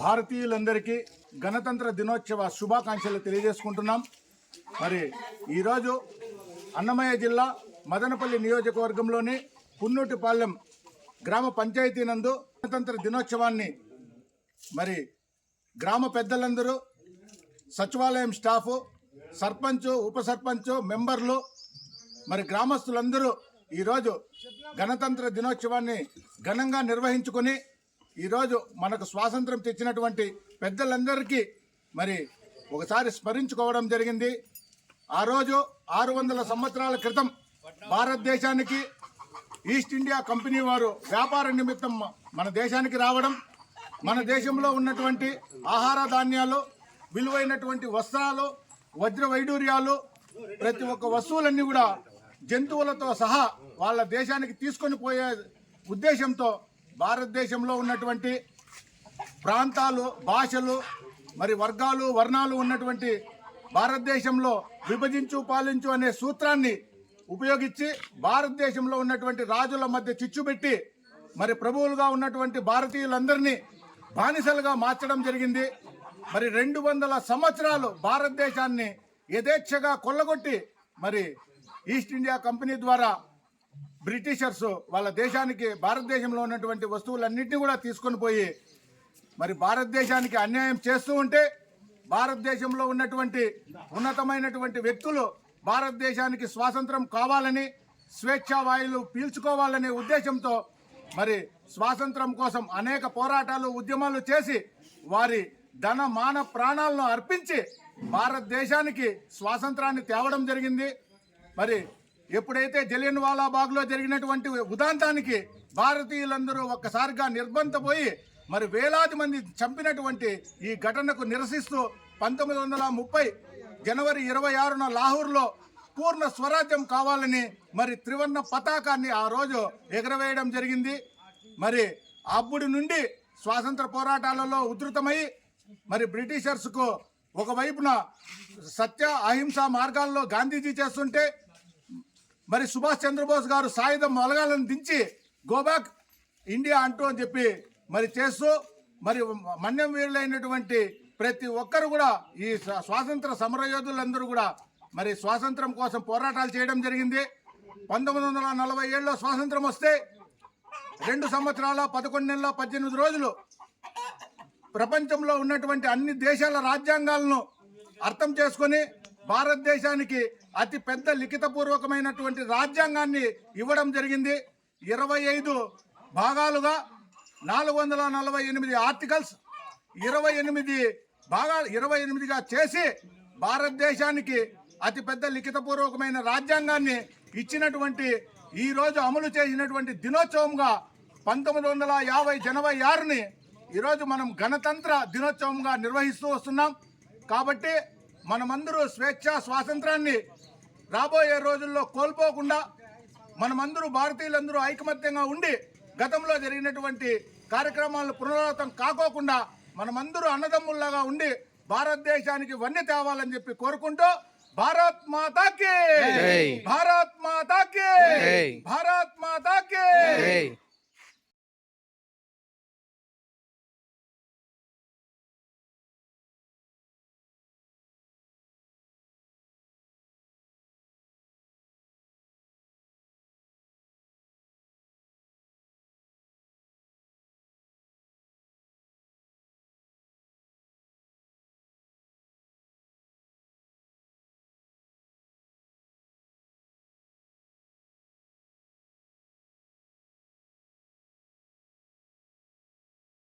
భారతీయులందరికీ గణతంత్ర దినోత్సవ శుభాకాంక్షలు తెలియజేసుకుంటున్నాం. మరి ఈరోజు అన్నమయ్య జిల్లా మదనపల్లి నియోజకవర్గంలోని పున్నూటిపాలెం గ్రామ పంచాయతీ నందు గణతంత్ర దినోత్సవాన్ని మరి గ్రామ పెద్దలందరూ సచివాలయం స్టాఫు సర్పంచు ఉప సర్పంచు మెంబర్లు మరి గ్రామస్తులందరూ ఈరోజు గణతంత్ర దినోత్సవాన్ని ఘనంగా నిర్వహించుకొని ఈరోజు మనకు స్వాతంత్రం తెచ్చినటువంటి పెద్దలందరికీ మరి ఒకసారి స్మరించుకోవడం జరిగింది. ఆ రోజు ఆరు వందల సంవత్సరాల క్రితం భారతదేశానికి ఈస్ట్ ఇండియా కంపెనీ వారు వ్యాపార నిమిత్తం మన దేశానికి రావడం మన దేశంలో ఉన్నటువంటి ఆహార ధాన్యాలు విలువైనటువంటి వస్త్రాలు వజ్ర వైడూర్యాలు ప్రతి ఒక్క వస్తువులన్నీ కూడా జంతువులతో సహా వాళ్ళ దేశానికి తీసుకొని పోయే ఉద్దేశంతో భారతదేశంలో ఉన్నటువంటి ప్రాంతాలు భాషలు మరి వర్గాలు వర్ణాలు ఉన్నటువంటి భారతదేశంలో విభజించు పాలించు అనే సూత్రాన్ని ఉపయోగించి భారతదేశంలో ఉన్నటువంటి రాజుల మధ్య చిచ్చుపెట్టి మరి ప్రభువులుగా ఉన్నటువంటి భారతీయులందరినీ బానిసలుగా మార్చడం జరిగింది. మరి రెండు వందల సంవత్సరాలు భారతదేశాన్ని యథేచ్ఛగా కొల్లగొట్టి మరి ఈస్ట్ ఇండియా కంపెనీ ద్వారా బ్రిటిషర్స్ వాళ్ళ దేశానికి భారతదేశంలో ఉన్నటువంటి వస్తువులన్నింటినీ కూడా తీసుకొని పోయి మరి భారతదేశానికి అన్యాయం చేస్తూ ఉంటే భారతదేశంలో ఉన్నటువంటి ఉన్నతమైనటువంటి వ్యక్తులు భారతదేశానికి స్వాతంత్రం కావాలని స్వేచ్ఛా వాయువులు పీల్చుకోవాలనే ఉద్దేశంతో మరి స్వాతంత్రం కోసం అనేక పోరాటాలు ఉద్యమాలు చేసి వారి ధన మాన ప్రాణాలను అర్పించి భారతదేశానికి స్వాతంత్రాన్ని తేవడం జరిగింది. మరి ఎప్పుడైతే జలియన్ వాలా బాగ్లో జరిగినటువంటి ఉదాంతానికి భారతీయులందరూ ఒక్కసారిగా నిర్బంధపోయి మరి వేలాది మంది చంపినటువంటి ఈ ఘటనకు నిరసిస్తూ పంతొమ్మిది వందల ముప్పై జనవరి ఇరవై ఆరున లాహోర్లో పూర్ణ స్వరాజ్యం కావాలని మరి త్రివర్ణ పతాకాన్ని ఆ రోజు ఎగరవేయడం జరిగింది. మరి అప్పుడు నుండి స్వాతంత్ర పోరాటాలలో ఉధృతమై మరి బ్రిటిషర్స్కు ఒకవైపున సత్య అహింస మార్గాల్లో గాంధీజీ చేస్తుంటే మరి సుభాష్ చంద్రబోస్ గారు సాయుధం మొలగాలను దించి గోబాక్ ఇండియా అంటూ అని చెప్పి మరి చేస్తూ మరి మన్యం వీరులైనటువంటి ప్రతి ఒక్కరు కూడా ఈ స్వాతంత్ర సమరయోధులందరూ కూడా మరి స్వాతంత్రం కోసం పోరాటాలు చేయడం జరిగింది. పంతొమ్మిది వందల నలభై ఏడులో స్వాతంత్రం వస్తే రెండు సంవత్సరాల పదకొండు నెలల పద్దెనిమిది రోజులు ప్రపంచంలో ఉన్నటువంటి అన్ని దేశాల రాజ్యాంగాలను అర్థం చేసుకొని భారతదేశానికి అతి పెద్ద లిఖితపూర్వకమైనటువంటి రాజ్యాంగాన్ని ఇవ్వడం జరిగింది. ఇరవై ఐదు భాగాలుగా నాలుగు వందల నలభై ఎనిమిది ఆర్టికల్స్ ఇరవై ఎనిమిది భాగాలు ఇరవై ఎనిమిదిగా చేసి భారతదేశానికి అతి పెద్ద లిఖితపూర్వకమైన రాజ్యాంగాన్ని ఇచ్చినటువంటి ఈరోజు అమలు చేసినటువంటి దినోత్సవంగా పంతొమ్మిది వందల యాభై జనవరి ఆరుని ఈరోజు మనం గణతంత్ర దినోత్సవంగా నిర్వహిస్తూ వస్తున్నాం. కాబట్టి మనమందరూ స్వేచ్ఛ స్వాతంత్రాన్ని రాబోయే రోజుల్లో కోల్పోకుండా మనమందరూ భారతీయులందరూ ఐకమత్యంగా ఉండి గతంలో జరిగినటువంటి కార్యక్రమాలను పునరావృతం కాకోకుండా మనమందరూ అన్నదమ్ముల్లాగా ఉండి భారతదేశానికి వన్నె తేవాలని చెప్పి కోరుకుంటూ భారత్ మాతాకి. భారత్ మాతాకి. భారత్ మాతాకి